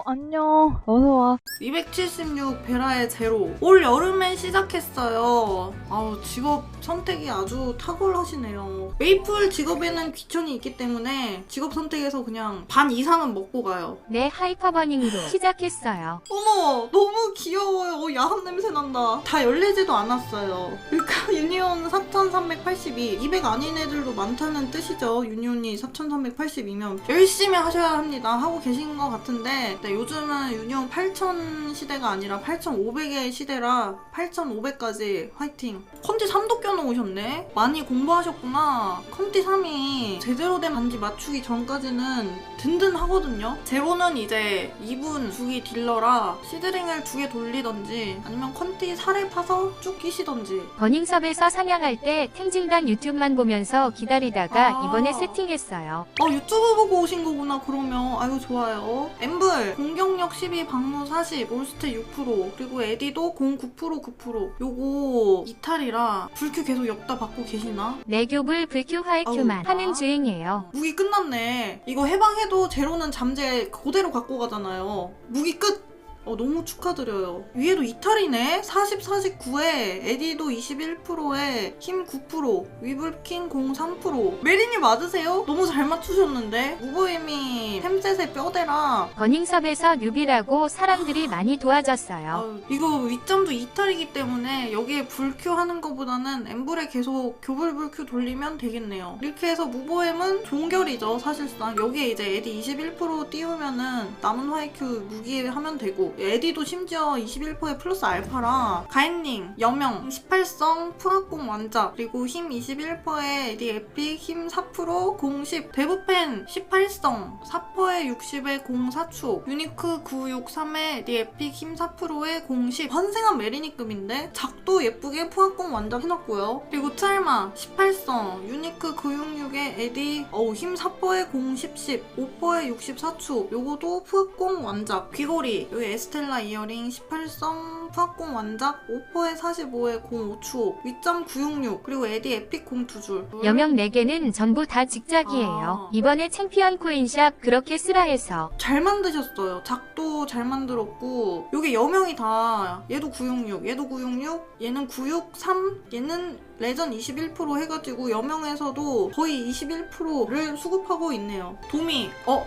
어, 안녕. 어서와. 276 베라의 제로 올 여름에 시작했어요. 아우 직업 선택이 아주 탁월하시네요. 메이플 직업에는 귀천이 있기 때문에 직업 선택에서 그냥 반 이상은 먹고 가요. 네, 하이퍼버닝으로 시작했어요. 어머 너무 귀여워요. 어, 야한 냄새 난다. 다 열리지도 않았어요. 그러니까 유니온 4382 200 아닌 애들도 많다는 뜻이죠. 유니온이 4382면 열심히 하셔야 합니다. 하고 계신 것 같은데 네, 요즘은 유니온 8000 시대가 아니라 8500의 시대라 8500까지 화이팅. 컨티 3도 껴놓으셨네. 많이 공부하셨구나. 컨티 3이 제대로 된 반지 맞추기 전까지는 든든하거든요. 제로는 이제 2분 주기 딜러라 시드링을 두 개 돌리던지 아니면 컨티 살에 파서 쭉 끼시던지 버닝섭에서 사냥할 때 탱진단 유튜브만 보면서 기다리다가 아. 이번에 세팅했어요. 어 유튜브 보고 오신 거구나 그러면 아유 좋아요 엠블 공격력 12 방무 40 올스테 6% 그리고 에디도 공 9% 9% 요거 이탈이라 불큐 계속 엽다 받고 계시나? 내교불 불큐 화이큐만 하는 아. 중이에요. 무기 끝났네 이거 해방해도 제로는 잠재 그대로 갖고 가잖아요 무기 끝! 어, 너무 축하드려요. 위에도 이탈이네? 40, 49에, 에디도 21%에, 힘 9%, 위블킹 03%. 메린이 맞으세요? 너무 잘 맞추셨는데? 무보임이 템셋의 뼈대라. 버닝섭에서 뉴비라고 사람들이 많이 도와줬어요. 아유, 이거 윗점도 이탈이기 때문에 여기에 불큐 하는 것보다는 엠블에 계속 교불 불큐 돌리면 되겠네요. 이렇게 해서 무보엠은 종결이죠, 사실상. 여기에 이제 에디 21% 띄우면은 남은 화이큐 무기에 하면 되고, 에디도 심지어 21%에 플러스 알파라, 가인닝, 여명, 18성, 프학공 완자, 그리고 힘 21%에 에디 에픽, 힘 4%, 공 10, 데브펜 18성, 4%에 60에 공 4추, 유니크 963에 에디 에픽 힘 4%에 공 10, 환생한 메리니급인데 작도 예쁘게 푸학공 완자 해놨고요. 그리고 찰마 18성, 유니크 966에 에디 어우 힘 4%에 공 10, 10, 5%에 64추, 요거도 푸학공 완작, 귀걸이, 여기 에스텔라 이어링 18성, 푸학공 완작, 5%에 45에 공 5추, 위점 966, 그리고 에디 에픽 공 2줄. 여명 4개는 전부 다 직작이에요. 아. 이번에 챙피언 코인샵 그렇게 쓰라 해서 잘 만드셨어요. 작도 잘 만들었고 요게 여명이 다 얘도 966, 얘도 966, 얘는 963, 얘는 레전 21% 해가지고 여명에서도 거의 21%를 수급하고 있네요. 도미, 어?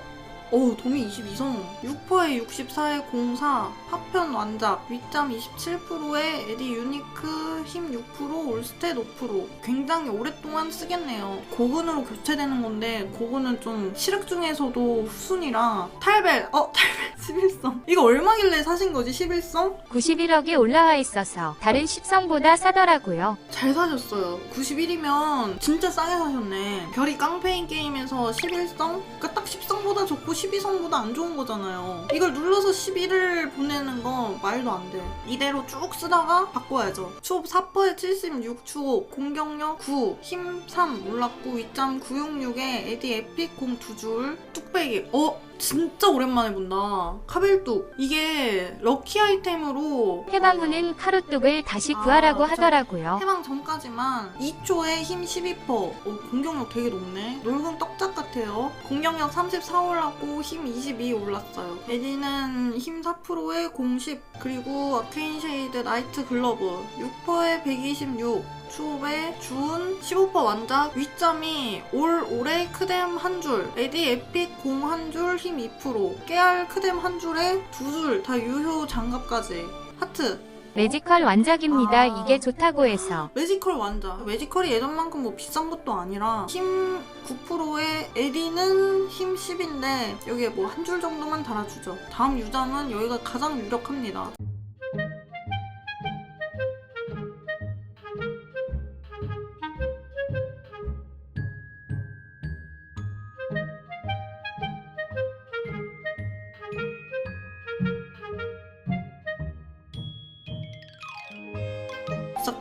어 도미 22성. 6%에 64에 04 파편 완작 윗잠 27%에 에디 유니크 힘 6% 올스탯 5% 굉장히 오랫동안 쓰겠네요. 고근으로 교체되는 건데 고근은 좀 시륵 중에서도 후순이라 탈벨 어 탈벨 11성 이거 얼마길래 사신 거지 11성? 91억에 올라와 있어서 다른 10성보다 싸더라고요. 잘 사셨어요 91이면 진짜 싸게 사셨네 별이 깡패인 게임에서 11성? 그러니까 딱 10성보다 좋고 12성보다 안 좋은 거잖아요 이걸 눌러서 11을 보내는 건 말도 안 돼 이대로 쭉 쓰다가 바꿔야죠 추업 4%에 76 추업 공격력 9 힘 3 올랐고 위점 966에 에디 에픽 공 2줄 뚝배기 어? 진짜 오랜만에 본다 카벨뚝 이게 럭키 아이템으로 해방 후는 카루뚝을 다시 구하라고 아, 하더라고요. 해방 전까지만 2초에 힘 12%. 어, 공격력 되게 높네. 놀금 떡작 같아요. 공격력 34 올랐고 힘 22 올랐어요. 에디는 힘 4%에 공 10. 그리고 아케인 쉐이드 나이트 글러브 6%에 126. 추업에 준 15% 완작 윗점이 올 올해 크뎀 한 줄, 에디 에픽 공 한 줄, 힘 2%, 깨알 크뎀 한 줄에 두 줄 다 유효 장갑까지 하트 매지컬 완작입니다. 아. 이게 좋다고 해서. 매지컬 완자. 매지컬이 예전만큼 뭐 비싼 것도 아니라 힘 9%에 에디는 힘 10인데 여기에 뭐 한 줄 정도만 달아주죠. 다음 유점은 여기가 가장 유력합니다.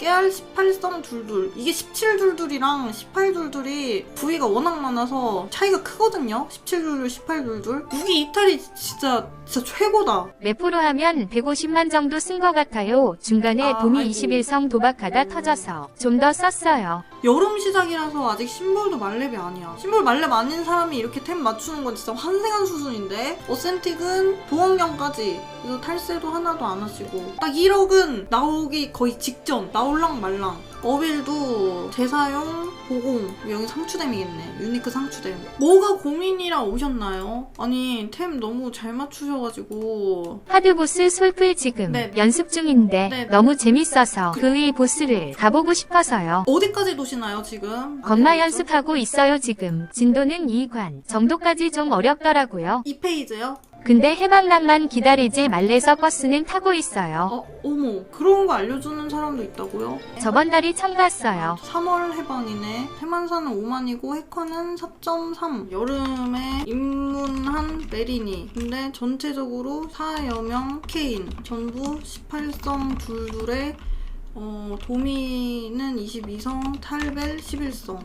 깨알 18성 둘둘 이게 17둘둘이랑 18둘둘이 부위가 워낙 많아서 차이가 크거든요 17둘둘 18둘둘 무기 이탈이 진짜 진짜 최고다 매포로 하면 150만 정도 쓴 것 같아요. 중간에 아, 도미 아이고. 21성 도박하다 터져서 좀 더 썼어요. 여름 시작이라서 아직 심볼도 말렙이 아니야. 심볼 말렙 아닌 사람이 이렇게 템 맞추는 건 진짜 환생한 수준인데 어센틱은 보험경까지 그래서 탈세도 하나도 안 하시고 딱 1억은 나오기 거의 직전 나올 랑 말랑 어빌도 재사용 보공 여기 상추댐이겠네 유니크 상추댐 뭐가 고민이라 오셨나요? 아니 템 너무 잘 맞추셔가지고 하드보스 솔플 지금 네. 연습 중인데 네. 너무 재밌어서 그위 보스를 가보고 싶어서요. 어디까지 도시나요 지금? 건마 연습하고 있어요 지금. 진도는 2관 정도까지 좀 어렵더라고요. 이 페이지요? 근데 해방란만 기다리지 말래서 버스는 타고 있어요. 어, 어머 그런 거 알려주는 사람도 있다고요? 저번 달이 참 갔어요. 3월 해방이네. 태만사는 5만이고 해커는 4.3. 여름에 입문한 메리니. 근데 전체적으로 4여 명 케인. 전부 18성 둘둘에 어, 도미는 22성, 탈벨 11성.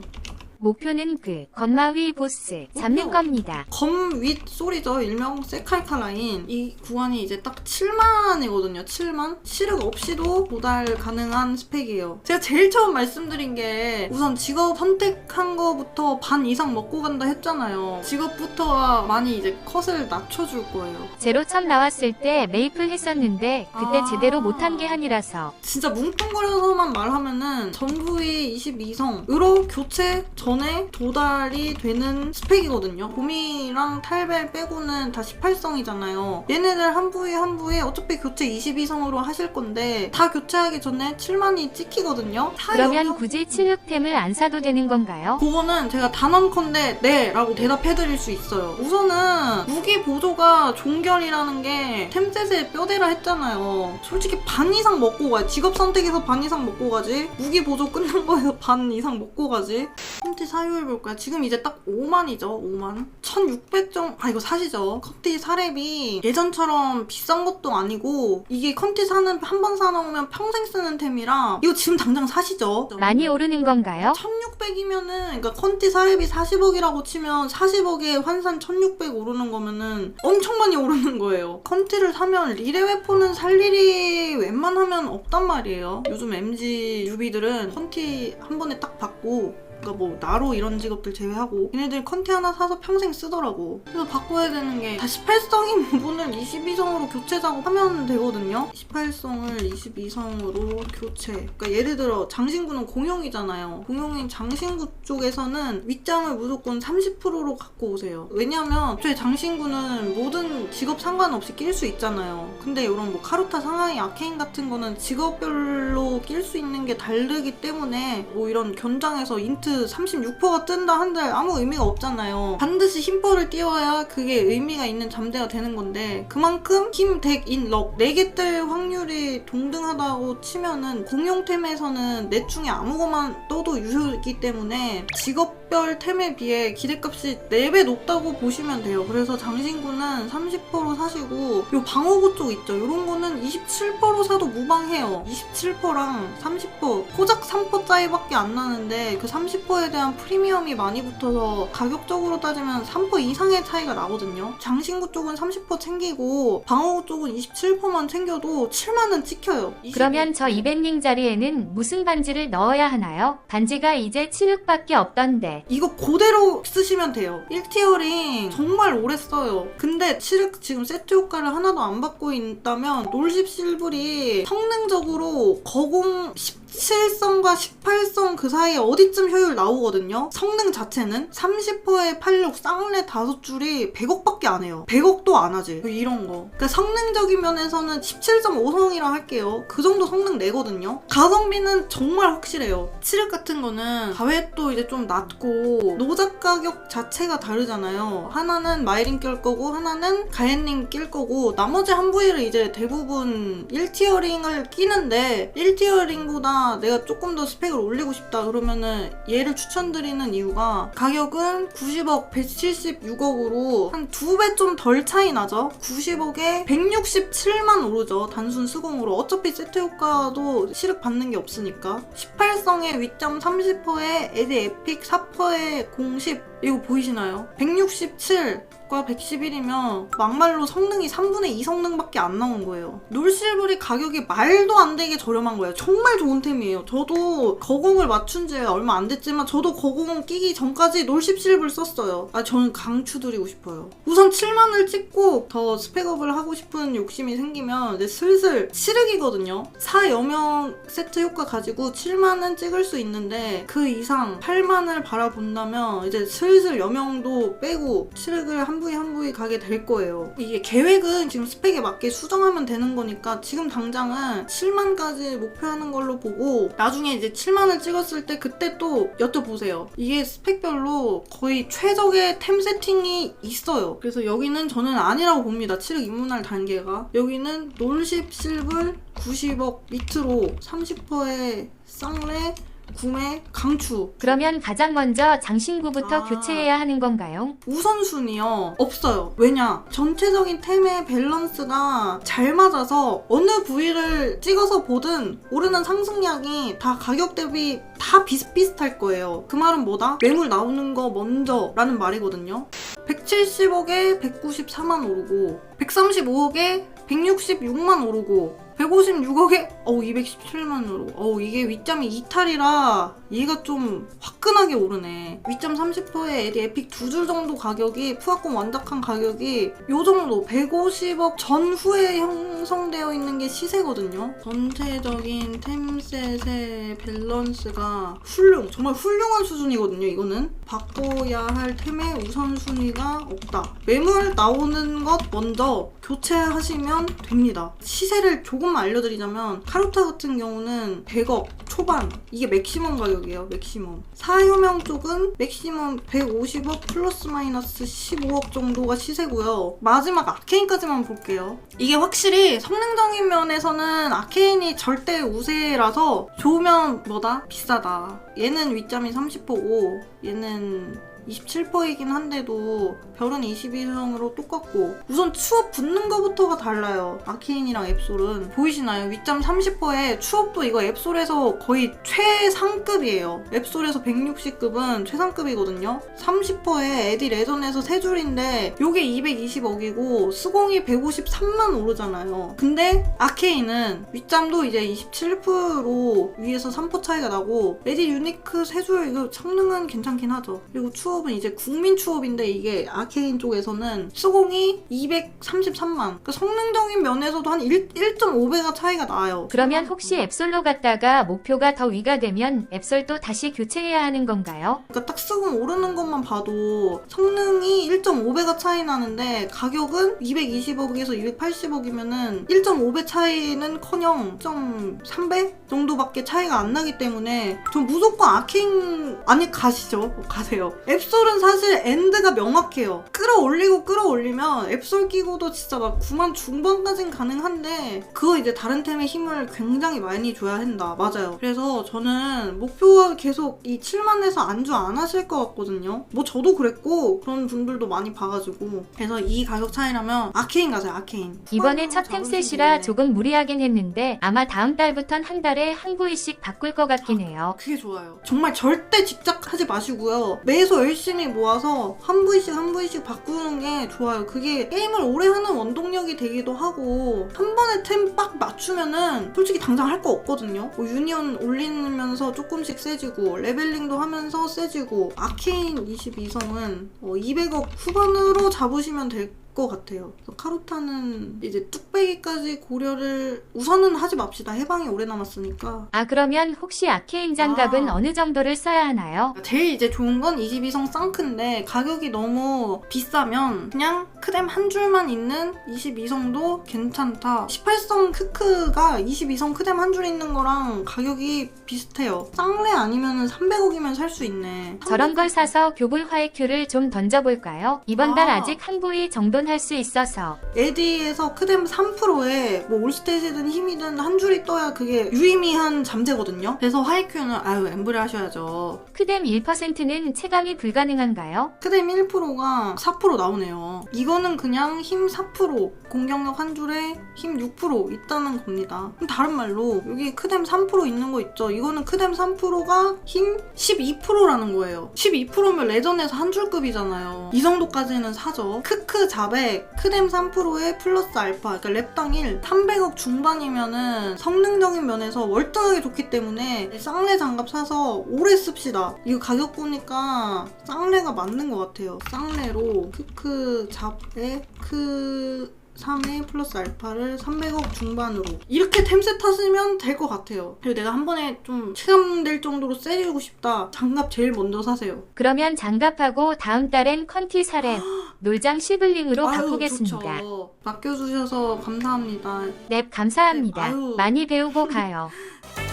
목표는 그 건마위 보스 잡는. 겁니다. 검윗 소리죠. 일명 세칼카 라인. 이 구간이 이제 딱 7만이거든요. 7만. 시력 없이도 도달 가능한 스펙이에요. 제가 제일 처음 말씀드린 게 우선 직업 선택한 거부터 반 이상 먹고 간다 했잖아요. 직업부터가 많이 이제 컷을 낮춰줄 거예요. 제로 첫 나왔을 때 메이플 했었는데 그때 아. 제대로 못한 게 아니라서 진짜 뭉뚱그려서만 말하면은 전부의 22성으로 교체 전에 도달이 되는 스펙이거든요. 봄이랑 탈벨 빼고는 다 18성이잖아요. 얘네들 한 부위 한 부위 어차피 교체 22성으로 하실 건데 다 교체하기 전에 7만이 찍히거든요. 다 그러면 굳이 76템을 안 사도 되는 건가요? 그거는 제가 단언컨대 네 라고 대답해드릴 수 있어요. 우선은 무기 보조가 종결이라는 게 템셋의 뼈대라 했잖아요. 솔직히 반 이상 먹고 가. 직업 선택에서 반 이상 먹고 가지. 무기 보조 끝난 거에서 반 이상 먹고 가지. 컴티 사유해볼까요? 지금 이제 딱 5만이죠. 5만. 1600점. 아 이거 사시죠. 컴티 사렙이 예전처럼 비싼 것도 아니고 이게 컴티 사는 한 번 사놓으면 평생 쓰는 템이라 이거 지금 당장 사시죠. 많이 오르는 건가요? 1600이면은 그러니까 컨티 사례비 40억이라고 치면 40억에 환산 1600 오르는 거면은 엄청 많이 오르는 거예요. 컨티를 사면 리레 웨폰은 살 일이 웬만하면 없단 말이에요. 요즘 MG 유비들은 컨티 한 번에 딱 받고 그러니까 뭐 나로 이런 직업들 제외하고 얘네들 컨티 하나 사서 평생 쓰더라고. 그래서 바꿔야 되는 게다 18성인 부분을 22성으로 교체 작업하면 되거든요. 18성을 22성으로 교체. 그러니까 예를 들어 장신구는 공용이잖아요. 공용인 장신구 쪽에서는 윗장을 무조건 30%로 갖고 오세요. 왜냐면 저희 장신구는 모든 직업 상관없이 낄 수 있잖아요. 근데 이런 뭐 카루타 상하이 아케인 같은 거는 직업별로 낄 수 있는 게 다르기 때문에 뭐 이런 견장에서 인트 36%가 뜬다 한들 아무 의미가 없잖아요. 반드시 힘퍼를 띄워야 그게 의미가 있는 잠재가 되는 건데 그만큼 힘, 덱, 인, 럭 4개 뜰 확률이 동등하다고 치면은 공용템에서는 넷 중에 아무것만 떠도 유효이기 때문에 직업 별 템에 비해 기대값이 4배 높다고 보시면 돼요. 그래서 장신구는 30% 사시고 요 방어구 쪽 있죠. 이런 거는 27% 사도 무방해요. 27%랑 30% 고작 3% 짜리밖에 안 나는데 그 30%에 대한 프리미엄이 많이 붙어서 가격적으로 따지면 3% 이상의 차이가 나거든요. 장신구 쪽은 30% 챙기고 방어구 쪽은 27%만 챙겨도 7만은 찍혀요. 그러면 저 이벤닝 자리에는 무슨 반지를 넣어야 하나요? 반지가 이제 7흑밖에 없던데 이거 그대로 쓰시면 돼요. 1티어링 정말 오래 써요. 근데 칠흑 지금 세트 효과를 하나도 안 받고 있다면 롤십 실블이 성능적으로 거공 17성과 18성 그 사이에 어디쯤 효율 나오거든요. 성능 자체는 30%에 86 쌍레 5줄이 100억밖에 안 해요. 100억도 안 하지. 이런 거. 그러니까 성능적인 면에서는 17.5성이라 할게요. 그 정도 성능 내거든요. 가성비는 정말 확실해요. 칠흑 같은 거는 가획도 이제 좀 낮고 노작 가격 자체가 다르잖아요. 하나는 마이린 낄 거고 하나는 가엔링 낄 거고 나머지 한 부위를 이제 대부분 1티어링을 끼는데 1티어링보다 내가 조금 더 스펙을 올리고 싶다 그러면은 얘를 추천드리는 이유가 가격은 90억 176억으로 한 두 배 좀 덜 차이 나죠? 90억에 167만 오르죠 단순 수공으로. 어차피 세트 효과도 시륵 받는 게 없으니까. 18성에 위점 30%에 에디 에픽 4%에 공십 이거 보이시나요? 167과 111이면 막말로 성능이 3분의 2 성능밖에 안 나온 거예요. 놀실블이 가격이 말도 안 되게 저렴한 거예요. 정말 좋은 템이에요. 저도 거공을 맞춘 지 얼마 안 됐지만 저도 거공 끼기 전까지 놀십실블 썼어요. 아 저는 강추드리고 싶어요. 우선 7만을 찍고 더 스펙업을 하고 싶은 욕심이 생기면 이제 슬슬 치르기거든요. 4여명 세트 효과 가지고 7만은 찍을 수 있는데 그 이상 8만을 바라본다면 이제 슬슬 여명도 빼고 칠흑을 한 부위 한 부위 가게 될 거예요. 이게 계획은 지금 스펙에 맞게 수정하면 되는 거니까 지금 당장은 7만까지 목표하는 걸로 보고 나중에 이제 7만을 찍었을 때 그때 또 여쭤보세요. 이게 스펙별로 거의 최적의 템 세팅이 있어요. 그래서 여기는 저는 아니라고 봅니다. 칠흑 입문할 단계가. 여기는 놀십 실블 90억 밑으로 30%의 쌍레 구매 강추 그러면 가장 먼저 장신구부터 아. 교체해야 하는 건가요? 우선순위요 없어요 왜냐 전체적인 템의 밸런스가 잘 맞아서 어느 부위를 찍어서 보든 오르는 상승량이 다 가격 대비 다 비슷비슷할 거예요 그 말은 뭐다? 매물 나오는 거 먼저 라는 말이거든요 170억에 194만 오르고 135억에 166만 오르고 156억에? 어우 217만 오르고 어우 이게 위점이 이탈이라 얘가 좀 화끈하게 오르네. 위점 30%에 에디 에픽 두 줄 정도 가격이 푸아콘 완작한 가격이 요 정도 150억 전후에 형성되어 있는 게 시세거든요. 전체적인 템셋의 밸런스가 훌륭 정말 훌륭한 수준이거든요 이거는. 바꿔야 할 템의 우선순위가 없다. 매물 나오는 것 먼저 교체하시면 됩니다. 시세를 조금만 알려드리자면 카루타 같은 경우는 100억 초반 이게 맥시멈 가격 이에요 맥시멈. 사유명 쪽은 맥시멈 150억 플러스 마이너스 15억 정도가 시세고요. 마지막 아케인까지만 볼게요. 이게 확실히 성능적인 면에서는 아케인이 절대 우세라서 좋으면 뭐다? 비싸다. 얘는 위점이 30%고 얘는 27%이긴 한데도 별은 22성으로 똑같고 우선 추업 붙는 거부터가 달라요. 아케인이랑 앱솔은. 보이시나요? 위점 30%에 추업도 이거 앱솔에서 거의 최상급이에요. 앱솔에서 160급은 최상급이거든요. 30%에 에디 레전에서 3줄인데 요게 220억이고 스공이 153만 오르잖아요. 근데 아케인은 윗잠도 이제 27%로 위에서 3% 차이가 나고 에디 유니크 3줄 이거 성능은 괜찮긴 하죠. 그리고 추업 추업은 이제 국민 추업인데 이게 아 케인 쪽에서는 수공이 233만. 그 성능적인 면에서도 한 1, 1.5배가 차이가 나요. 그러면 혹시 앱솔로 갔다가 목표가 더 위가 되면 앱솔도 다시 교체해야 하는 건가요? 그러니까 딱 수공 오르는 것만 봐도 성능이 1.5배가 차이 나는데 가격은 220억에서 280억이면은 1.5배 차이는 커녕 1.3배 정도밖에 차이가 안 나기 때문에 전 무조건 아케인 아니 가시죠. 가세요. 앱솔은 사실 엔드가 명확해요. 끌어올리고 끌어올리면 앱솔 끼고도 진짜 막 9만 중반까진 가능한데 그거 이제 다른 템의 힘을 굉장히 많이 줘야 한다. 맞아요. 그래서 저는 목표가 계속 이 7만에서 안주 안 하실 것 같거든요. 뭐 저도 그랬고 그런 분들도 많이 봐가지고 그래서 이 가격 차이라면 아케인 가세요. 아케인. 이번에 첫 템 셋이라 되겠네. 조금 무리하긴 했는데 아마 다음 달부턴 한 달에 한 부위씩 바꿀 것 같긴 해요. 그게 좋아요. 정말 절대 집착하지 마시고요. 매소 열심히 모아서 한 부위씩 한 부위씩 바꾸는 게 좋아요. 그게 게임을 오래 하는 원동력이 되기도 하고 한 번에 템 빡 맞추면은 솔직히 당장 할 거 없거든요. 뭐 유니언 올리면서 조금씩 세지고 레벨링도 하면서 세지고 아케인 22성은 200억 후반으로 잡으시면 될 것 같아요. 카루타는 이제 뚝배기까지 고려를 우선은 하지 맙시다. 해방이 오래 남았으니까. 아 그러면 혹시 아케인 장갑은 아. 어느 정도를 써야 하나요? 제일 이제 좋은 건 22성 쌍크인데 가격이 너무 비싸면 그냥 크뎀 한 줄만 있는 22성도 괜찮다. 18성 크크가 22성 크뎀 한줄 있는 거랑 가격이 비슷해요. 쌍레 아니면 300억이면 살 수 있네. 저런 걸 사서 교불 화이큐를 좀 던져볼까요? 이번 달 아. 아직 한 부위 정도는 도전할 수 있어서 에디에서 크뎀 3%에 뭐 올스탯이든 힘이든 한 줄이 떠야 그게 유의미한 잠재거든요. 그래서 하이큐는 아유 엠브레 하셔야죠. 크뎀 1%는 체감이 불가능한가요? 크뎀 1%가 4% 나오네요. 이거는 그냥 힘 4%, 공격력 한 줄에 힘 6% 있다는 겁니다. 다른 말로 여기 크뎀 3% 있는 거 있죠? 이거는 크뎀 3%가 힘 12%라는 거예요. 12%면 레전에서 한 줄급이잖아요. 이 정도까지는 사죠. 크크 잡에 크뎀 3%에 플러스 알파, 그러니까 랩당 1, 300억 중반이면은 성능적인 면에서 월등하게 좋기 때문에 쌍레 장갑 사서 오래 씁시다. 이거 가격 보니까 쌍레가 맞는 것 같아요. 쌍레로 크크 잡에 크 3에 플러스 알파를 300억 중반으로 이렇게 템셋 하시면 될 것 같아요. 그리고 내가 한 번에 좀 체감될 정도로 세지고 싶다. 장갑 제일 먼저 사세요. 그러면 장갑하고 다음 달엔 컨티 사렘 놀장 시블링으로 아유, 바꾸겠습니다. 좋죠. 맡겨주셔서 감사합니다. 네, 감사합니다. 네, 아유. 많이 배우고 가요.